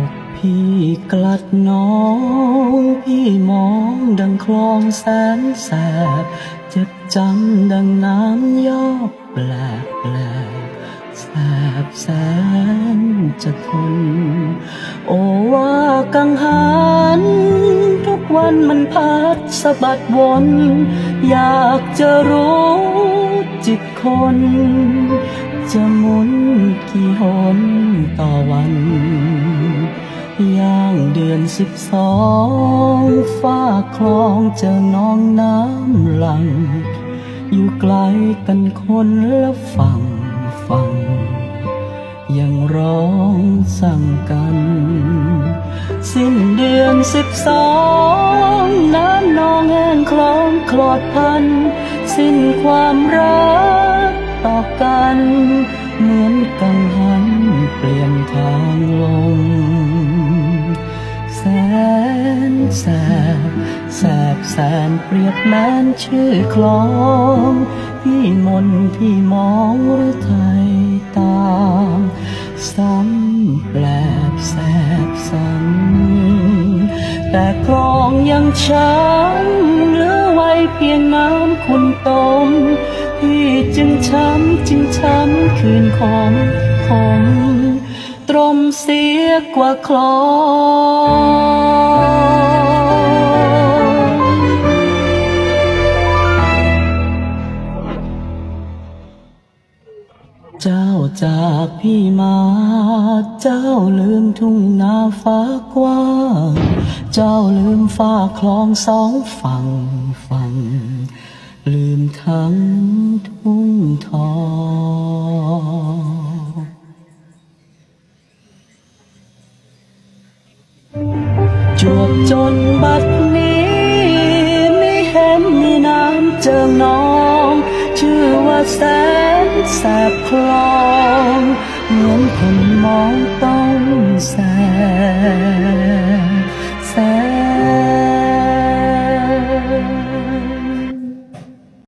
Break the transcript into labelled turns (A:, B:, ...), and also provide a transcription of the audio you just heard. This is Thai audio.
A: อกพี่กลัดน้อง พี่มองดังคลองแสนแสบ เจ็บจำดังน้ำยอกแปลกแปลกแสบแสนจะทน โอว่ากังหัน ทุกวันมันพัดสะบัดวน อยากจะรู้จิตคน จะหมุนกี่หนต่อวัน เดือนสิบสองฝ้าคลองเจอน้องน้ำหลัง อยู่ไกลกันคนละฝั่งฝั่ง ยังร้องสั่งกัน สิ้นเดือนสิบสองน้ำนองแห้งคลองคลอดพัน สิ้นความรักต่อกัน เหมือนกังหันเปลี่ยนทางลง สนแสบแสบแสนเปรียบแม้นชื่อคลอง พี่มนต์พี่มองหรือไทยตามซ้ำแปลบแสบซ้ำแต่คลองยังช้ำเหลือไว้เพียงน้ำคุณตมพี่จึงช้ำจึงช้ำคืนของผมตรม เสียกว่าคลองเจ้าจากพี่มา เจ้าลืมทุ่งนาฟ้ากว้าง เจ้าลืมฟ้าคลองสองฝั่งฝั่งลืมทั้งทุ่งทอง จวบจนบัดนี้ไม่เห็นมีน้ำเจิงนอง ชื่อว่าแสนแสบคลองเหมือนคนมองต้องแสบ